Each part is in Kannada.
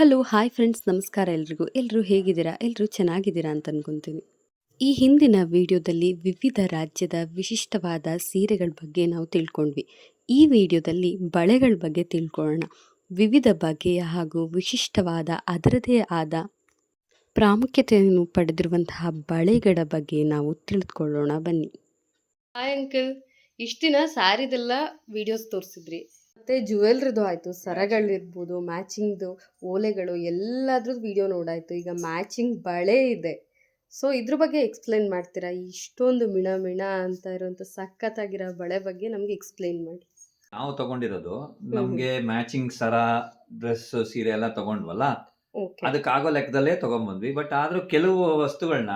ಹಲೋ, ಹಾಯ್ ಫ್ರೆಂಡ್ಸ್, ನಮಸ್ಕಾರ ಎಲ್ರಿಗೂ. ಎಲ್ಲರೂ ಹೇಗಿದ್ದೀರಾ? ಎಲ್ಲರೂ ಚೆನ್ನಾಗಿದ್ದೀರಾ ಅಂತ ಅನ್ಕೊಂತೀನಿ. ಈ ಹಿಂದಿನ ವಿಡಿಯೋದಲ್ಲಿ ವಿವಿಧ ರಾಜ್ಯದ ವಿಶಿಷ್ಟವಾದ ಸೀರೆಗಳ ಬಗ್ಗೆ ನಾವು ತಿಳ್ಕೊಂಡ್ವಿ. ಈ ವಿಡಿಯೋದಲ್ಲಿ ಬಳೆಗಳ ಬಗ್ಗೆ ತಿಳ್ಕೊಳ್ಳೋಣ. ವಿವಿಧ ಬಗೆಯ ಹಾಗೂ ವಿಶಿಷ್ಟವಾದ ಅದರದೇ ಆದ ಪ್ರಾಮುಖ್ಯತೆಯನ್ನು ಪಡೆದಿರುವಂತಹ ಬಳೆಗಳ ಬಗ್ಗೆ ನಾವು ತಿಳಿದುಕೊಳ್ಳೋಣ. ಬನ್ನಿ. ಹಾಯ್ ಅಂಕಲ್ ಇಷ್ಟು ದಿನ ವಿಡಿಯೋಸ್ ತೋರಿಸಿದ್ರಿ. ಮತ್ತೆ ಜುವೆಲ್ರಿದು ಆಯಿತು ಸರಗಳಿರ್ಬೋದು ಮ್ಯಾಚಿಂಗ್ದು ಓಲೆಗಳು ಎಲ್ಲದ್ರದ್ದು ವಿಡಿಯೋ ನೋಡಾಯಿತು. ಈಗ ಮ್ಯಾಚಿಂಗ್ ಬಳೆ ಇದೆ. ಸೊ ಇದ್ರ ಬಗ್ಗೆ ಎಕ್ಸ್ಪ್ಲೇನ್ ಮಾಡ್ತೀರಾ? ಇಷ್ಟೊಂದು ಮಿಣ ಮಿಣ ಅಂತ ಇರೋಂಥ ಸಖತ್ತಾಗಿರೋ ಬಳೆ ಬಗ್ಗೆ ನಮಗೆ ಎಕ್ಸ್ಪ್ಲೇನ್ ಮಾಡಿ. ನಾವು ತಗೊಂಡಿರೋದು ನಮ್ಗೆ ಮ್ಯಾಚಿಂಗ್ ಸರ ಡ್ರೆಸ್ ಸೀರೆ ಎಲ್ಲ ತಗೊಂಡ್ವಲ್ಲ? ಓಕೆ ಅದಕ್ಕಾಗೋ ಲೆಕ್ಕದಲ್ಲೇ ತಗೊಂಡ್ಬಂದ್ವಿ ಬಟ್ ಆದ್ರೂ ಕೆಲವು ವಸ್ತುಗಳನ್ನ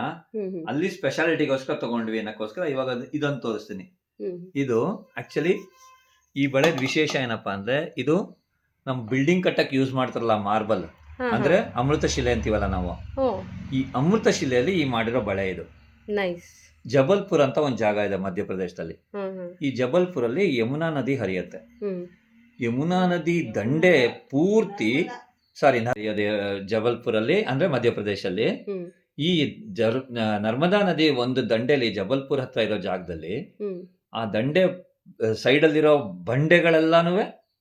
ಅಲ್ಲಿ ಸ್ಪೆಷಾಲಿಟಿಗೋಸ್ಕರ ತಗೊಂಡ್ವಿ ಅನ್ನಕ್ಕೋಸ್ಕರ ಇವಾಗ ಅದನ್ನ- ಇದೊಂದು ತೋರಿಸ್ತೀನಿ. ಇದು ಆಕ್ಚುಲಿ ಈ ಬಳೆದ ವಿಶೇಷ ಏನಪ್ಪಾ ಅಂದ್ರೆ ಇದು ನಮ್ ಬಿಲ್ಡಿಂಗ್ ಕಟ್ಟಕ್ ಯೂಸ್ ಮಾಡ್ತಾರಲ್ಲ ಮಾರ್ಬಲ್ ಅಂದ್ರೆ ಅಮೃತ ಶಿಲೆ ಅಂತೀವಲ್ಲ ನಾವು. ಈ ಅಮೃತ ಶಿಲೆಯಲ್ಲಿ ಈ ಮಾಡಿರೋ ಬಳೆ ಇದು. ನೈಸ್ ಜಬಲ್ಪುರ್ ಅಂತ ಒಂದು ಜಾಗ ಇದೆ ಮಧ್ಯಪ್ರದೇಶದಲ್ಲಿ. ಈ ಜಬಲ್ಪುರ್ ಈ ಜಬಲ್ಪುರಲ್ಲಿ ಯಮುನಾ ನದಿ ಹರಿಯುತ್ತೆ. ಯಮುನಾ ನದಿ ದಂಡೆ ಪೂರ್ತಿ ಸಾರಿ ಜಬಲ್ಪುರ್ ಜಬಲ್ಪುರಲ್ಲಿ ಅಂದ್ರೆ ಮಧ್ಯಪ್ರದೇಶಲ್ಲಿ. ಈ ನರ್ಮದಾ ನದಿ ಒಂದು ದಂಡೆಲಿ ಜಬಲ್ಪುರ್ ಹತ್ರ ಇರೋ ಜಾಗದಲ್ಲಿ ಆ ದಂಡೆ ಸೈಡ್ ಅಲ್ಲಿರೋ ಬಂಡೆಗಳೆಲ್ಲಾನು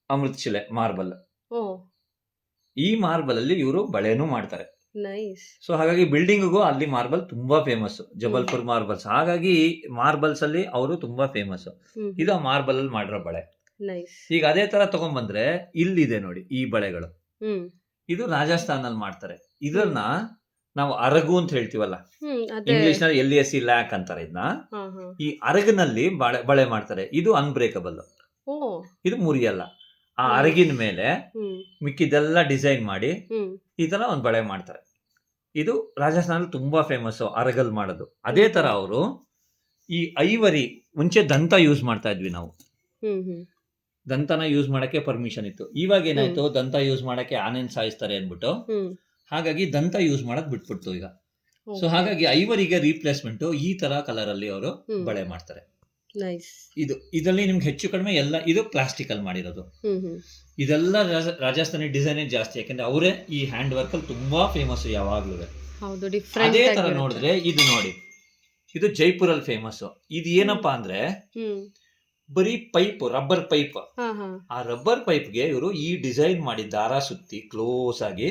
ಅಮೃತ ಶಿಲೆ ಮಾರ್ಬಲ್. ಈ ಮಾರ್ಬಲ್ ಅಲ್ಲಿ ಇವರು ಬಳೆನೂ ಮಾಡ್ತಾರೆ. ಸೊ ಹಾಗಾಗಿ ಬಿಲ್ಡಿಂಗ್ಗೂ ಅಲ್ಲಿ ಮಾರ್ಬಲ್ ತುಂಬಾ ಫೇಮಸ್. ಜಬಲ್ಪುರ್ ಮಾರ್ಬಲ್ಸ್. ಹಾಗಾಗಿ ಮಾರ್ಬಲ್ಸ್ ಅಲ್ಲಿ ಅವರು ತುಂಬಾ ಫೇಮಸ್. ಇದು ಆ ಮಾರ್ಬಲ್ ಅಲ್ಲಿ ಮಾಡಿರೋ ಬಳೆ. ಈಗ ಅದೇ ತರ ತಗೊಂಡ್ಬಂದ್ರೆ ಇಲ್ಲಿದೆ ನೋಡಿ ಈ ಬಳೆಗಳು. ಇದು ಇದು ರಾಜಸ್ಥಾನಲ್ಲಿ ಮಾಡ್ತಾರೆ. ಇದನ್ನ ನಾವು ಅರಗು ಅಂತ ಹೇಳ್ತೀವಲ್ಲ? ಇಂಗ್ಲಿಷ್ನಲ್ಲಿ ಎಲ್ ಎಸ್ ಸಿ ಲ್ಯಾಕ್ ಅಂತಾರೆ ಇದನ್ನ ಈ ಅರಗಿನಲ್ಲಿ ಬಳೆ ಬಳೆ ಮಾಡ್ತಾರೆ. ಇದು ಅನ್ಬ್ರೇಕಬಲ್ ಇದು ಮುರಿಯಲ್ಲ. ಆ ಅರಗಿನ ಮೇಲೆ ಮಿಕ್ಕಿದೆಲ್ಲ ಡಿಸೈನ್ ಮಾಡಿ ಈ ತರ ಒಂದು ಬಳೆ ಮಾಡ್ತಾರೆ. ಇದು ರಾಜಸ್ಥಾನಲ್ಲಿ ತುಂಬಾ ಫೇಮಸ್ ಅರಗಲ್ ಮಾಡೋದು. ಅದೇ ತರ ಅವರು ಈ ಐವರಿ ಮುಂಚೆ ದಂತ ಯೂಸ್ ಮಾಡ್ತಾ ಇದ್ವಿ ನಾವು. ದಂತನ ಯೂಸ್ ಮಾಡಕ್ಕೆ ಪರ್ಮಿಷನ್ ಇತ್ತು. ಇವಾಗ ಏನಾಯ್ತು? ದಂತ ಯೂಸ್ ಮಾಡಕ್ಕೆ ಆನೆನ್ ಸಾಯಿಸ್ತಾರೆ ಅಂದ್ಬಿಟ್ಟು ಹಾಗಾಗಿ ದಂತ ಯೂಸ್ ಮಾಡಕ್ ಬಿಟ್ಬಿಡ್ತು ಈಗ. ಸೊ ಹಾಗಾಗಿ ಐವರಿಗೆ ರೀಪ್ಲೇಸ್ಮೆಂಟ್ ಈ ತರ ಕಲರ್ ಅಲ್ಲಿ ಅವರು ಬಳೆ ಮಾಡ್ತಾರೆ. ಇದು ಇದರಲ್ಲಿ ನಿಮ್ಗೆ ಹೆಚ್ಚು ಕಡಿಮೆ ಎಲ್ಲ ಇದು ಪ್ಲಾಸ್ಟಿಕ್ ಅಲ್ಲಿ ಮಾಡಿರೋದು. ಇದೆಲ್ಲ ರಾಜಸ್ಥಾನಿ ಡಿಸೈನ್ ಜಾಸ್ತಿ ಯಾಕಂದ್ರೆ ಅವರೇ ಈ ಹ್ಯಾಂಡ್ ವರ್ಕ್ ಅಲ್ಲಿ ತುಂಬಾ ಫೇಮಸ್ ಯಾವಾಗ್ಲೂ ಅದೇ ತರ ನೋಡಿದ್ರೆ ಇದು ನೋಡಿ ಇದು ಜೈಪುರ್ ಅಲ್ಲಿ ಫೇಮಸ್ ಇದು ಏನಪ್ಪಾ ಅಂದ್ರೆ ಬರೀ ಪೈಪ್ ರಬ್ಬರ್ ಪೈಪ್ ಆ ರಬ್ಬರ್ ಪೈಪ್ಗೆ ಇವರು ಈ ಡಿಸೈನ್ ಮಾಡಿ ದಾರ ಸುತ್ತಿ ಕ್ಲೋಸ್ ಆಗಿ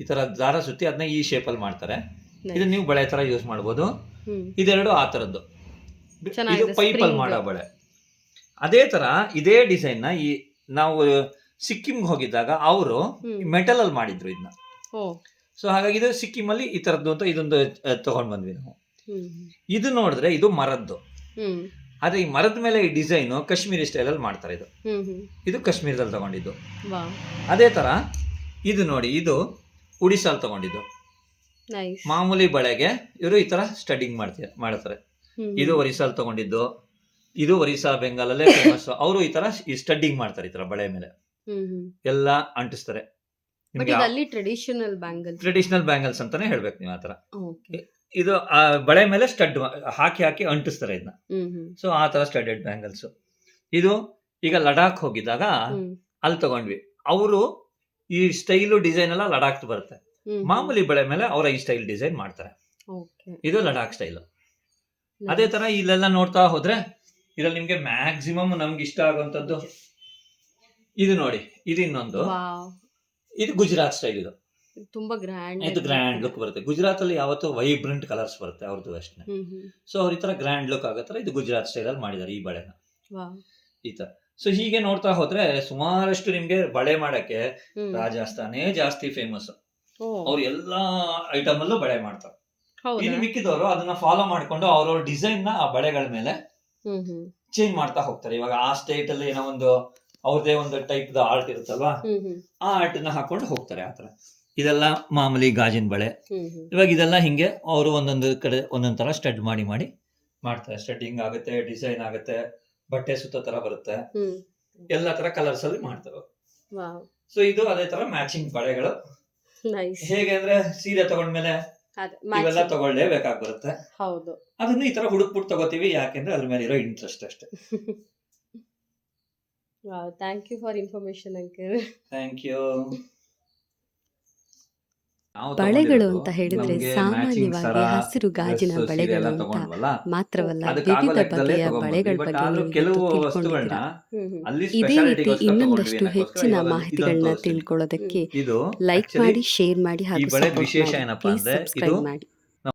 ಈ ತರ ದಾರ ಸುತ್ತಿ ಅದನ್ನ ಈ ಶೇಪ್ ಅಲ್ಲಿ ಮಾಡ್ತಾರೆ. ಇದು ನೀವು ಬಳೆ ತರ ಯೂಸ್ ಮಾಡ್ಬೋದು. ಇದೆರಡು ಆ ತರದ್ದು. ಇದು ಪೈಪಲ್ಲಿ ಪೈಪ್ ಮಾಡೋ ಬಳೆ. ಅದೇ ತರ ಇದೇ ಡಿಸೈನ್ನ ಈ ನಾವು ಸಿಕ್ಕಿಂಗೆ ಹೋಗಿದ್ದಾಗ ಅವರು ಮೆಟಲಲ್ಲಿ ಮೆಟಲ್ ಅಲ್ಲಿ ಮಾಡಿದ್ರು ಇದನ್ನ ಸೊ ಹಾಗಾಗಿ ಇದು ಸಿಕ್ಕಿಮಲ್ಲಿ ಈ ತರದ್ದು ಅಂತ ಇದೊಂದು ತಗೊಂಡ್ ಬಂದ್ವಿ ನಾವು. ಇದು ನೋಡಿದ್ರೆ ಇದು ಮರದ್ದು. ಆದ್ರೆ ಈ ಮರದ ಮೇಲೆ ಈ ಡಿಸೈನ್ ಕಾಶ್ಮೀರಿ ಸ್ಟೈಲ್ ಅಲ್ಲಿ ಮಾಡ್ತಾರೆ ಇದು. ಇದು ಕಾಶ್ಮೀರದಲ್ಲಿ ತಗೊಂಡಿದ್ದು. ಅದೇ ತರ ಇದು ನೋಡಿ ಇದು ಉಡಿಸಾಲ್ ತಗೊಂಡಿದ್ದು. ನೈಸ್ ಮಾಮೂಲಿ ಬಳೆಗೆ ಇವರು ಈ ತರ ಸ್ಟಡಿಂಗ್ ಮಾಡ್ತೀರ. ಮಾಡ್ತಾರೆ ಇದು ಒರಿಸ್ಸಾಲ್ ತಗೊಂಡಿದ್ದು ಇದು ಒರಿಸ್ಸಾ ಬೆಂಗಾಲಲ್ಲೇ ಫೇಮಸ್ ಅವರು ಈ ತರ ಈ ಸ್ಟಡ್ಡಿಂಗ್ ಮಾಡ್ತಾರೆ ಈ ತರ ಬಳೆ ಮೇಲೆ. ಎಲ್ಲ ಅಂಟಿಸ್ತಾರೆ. ಟ್ರೆಡಿಷನಲ್ ಬ್ಯಾಂಗಲ್ ಟ್ರೆಡಿಷನಲ್ ಬ್ಯಾಂಗಲ್ಸ್ ಅಂತಾನೆ ಹೇಳ್ಬೇಕು ನೀವು ಆತರ ಇದು ಆ ಬಳೆ ಮೇಲೆ ಸ್ಟಡ್ ಹಾಕಿ ಹಾಕಿ ಅಂಟಿಸ್ತಾರೆ ಇದನ್ನ ಸೊ ಆ ತರ ಸ್ಟಡೆಡ್ ಬ್ಯಾಂಗಲ್ಸ್ ಇದು ಈಗ ಲಡಾಖ್ ಹೋಗಿದ್ದಾಗ ಅಲ್ಲಿ ತಗೊಂಡ್ವಿ. ಅವರು ಈ ಸ್ಟೈಲು ಡಿಸೈನ್ ಎಲ್ಲ ಲಡಾಖ್ ಬರುತ್ತೆ. ಮಾಮೂಲಿ ಬಳೆ ಮೇಲೆ ಅವರ ಈ ಸ್ಟೈಲ್ ಡಿಸೈನ್ ಮಾಡ್ತಾರೆ. ಇದು ಲಡಾಖ್ ಸ್ಟೈಲ್. ಅದೇ ತರ ಇಲ್ಲೆಲ್ಲ ನೋಡ್ತಾ ಹೋದ್ರೆ ಇದ್ರಲ್ಲಿ ನಿಮ್ಗೆ ಮ್ಯಾಕ್ಸಿಮಮ್ ನಮ್ಗೆ ಇಷ್ಟ ಆಗುವಂತದ್ದು ಇದು ನೋಡಿ ಇದು ಇನ್ನೊಂದು. ಇದು ಗುಜರಾತ್ ಸ್ಟೈಲ್ ಇದು. ತುಂಬಾ ಗ್ರ್ಯಾಂಡ್ ಇದು ಗ್ರ್ಯಾಂಡ್ ಲುಕ್ ಬರುತ್ತೆ. ಗುಜರಾತ್ ಅಲ್ಲಿ ಯಾವತ್ತೂ ವೈಬ್ರೆಂಟ್ ಕಲರ್ಸ್ ಬರುತ್ತೆ ಅವ್ರದ್ದು ಅಷ್ಟೇ ಸೊ ಅವ್ರ ಈ ತರ ಗ್ರ್ಯಾಂಡ್ ಲುಕ್ ಆಗತ್ತರ ಇದು ಗುಜರಾತ್ ಸ್ಟೈಲ್ ಅಲ್ಲಿ ಮಾಡಿದ್ದಾರೆ ಈ ಬಳೆನ. ಈ ತರ. ಸೊ ಹೀಗೆ ನೋಡ್ತಾ ಹೋದ್ರೆ ಸುಮಾರಷ್ಟು ನಿಮ್ಗೆ ಬಳೆ ಮಾಡಕ್ಕೆ ರಾಜಸ್ಥಾನೇ ಜಾಸ್ತಿ ಫೇಮಸ್ ಅವ್ರ ಎಲ್ಲಾ ಐಟಮ್ ಅಲ್ಲೂ ಬಳೆ ಮಾಡ್ತಾರೆ. ಇನ್ನು ಮಿಕ್ಕಿದವರು ಅದನ್ನ ಫಾಲೋ ಮಾಡ್ಕೊಂಡು ಅವ್ರವ್ರ ಡಿಸೈನ್ನ ಆ ಬಳೆಗಳ ಮೇಲೆ ಚೇಂಜ್ ಮಾಡ್ತಾ ಹೋಗ್ತಾರೆ. ಇವಾಗ ಆ ಸ್ಟೇಟ್ ಅಲ್ಲಿ ಏನೋ ಒಂದು ಅವ್ರದೇ ಒಂದು ಟೈಪ್ ದ ಆರ್ಟ್ ಇರುತ್ತಲ್ವಾ? ಆ ಆರ್ಟ್ನ ಹಾಕೊಂಡು ಹೋಗ್ತಾರೆ ಆತರ ಇದೆಲ್ಲ ಮಾಮೂಲಿ ಗಾಜಿನ ಬಳೆ. ಇವಾಗ ಇದೆಲ್ಲ ಹಿಂಗೆ ಅವರು ಒಂದೊಂದು ಕಡೆ ಒಂದೊಂದ್ ತರ ಸ್ಟಡ್ ಮಾಡಿ ಮಾಡಿ ಮಾಡ್ತಾರೆ. ಸ್ಟಡ್ಡಿಂಗ್ ಆಗುತ್ತೆ ಡಿಸೈನ್ ಆಗುತ್ತೆ. ಬಟ್ಟೆ ಸುತ್ತ ತರ ಬರುತ್ತೆ. ಎಲ್ಲಾ ತರ ಕಲರ್ಸ್ ಅಲ್ಲಿ ಮಾಡ್ತಾರೆ ಸೊ ಇದು ಅದೇ ತರ ಮ್ಯಾಚಿಂಗ್ ಬಳೆಗಳು. ಹೇಗೆ ಅಂದ್ರೆ ಸೀರೆ ತಗೊಂಡ್ಮೇಲೆ ಇವೆಲ್ಲ matching. ತಗೊಳ್ಳೇಬೇಕಾಗಿ ಬರುತ್ತೆ ಹೌದು. ಅದನ್ನ ಈ ತರ ಹುಡುಕ್ಬಿಟ್ಟು ತಗೋತೀವಿ. ಯಾಕೆಂದ್ರೆ ಅದ್ರ ಮೇಲೆ ಇರೋ ಇಂಟ್ರೆಸ್ಟ್ ಅಷ್ಟೇ. Wow. Thank you for information uncle thank you ಬಳೆಗಳು ಅಂತ ಹೇಳಿದ್ರೆ ಸಾಮಾನ್ಯವಾಗಿ ಸರ, ಹಸಿರು ಗಾಜಿನ ಬಳೆಗಳು ಅಂತ ಮಾತ್ರವಲ್ಲ ವಿವಿಧ ಬಗೆಯ. ಬಳೆಗಳ ಬಗ್ಗೆ ಇದೇ ರೀತಿ ಇನ್ನೊಂದಷ್ಟು ಹೆಚ್ಚಿನ ಮಾಹಿತಿಗಳನ್ನ ತಿಳ್ಕೊಳ್ಳೋದಕ್ಕೆ ಲೈಕ್ ಮಾಡಿ ಶೇರ್ ಮಾಡಿ ಹಾಗೂ ಪ್ಲೀಸ್ ಸಬ್ಸ್ಕ್ರೈಬ್ ಮಾಡಿ.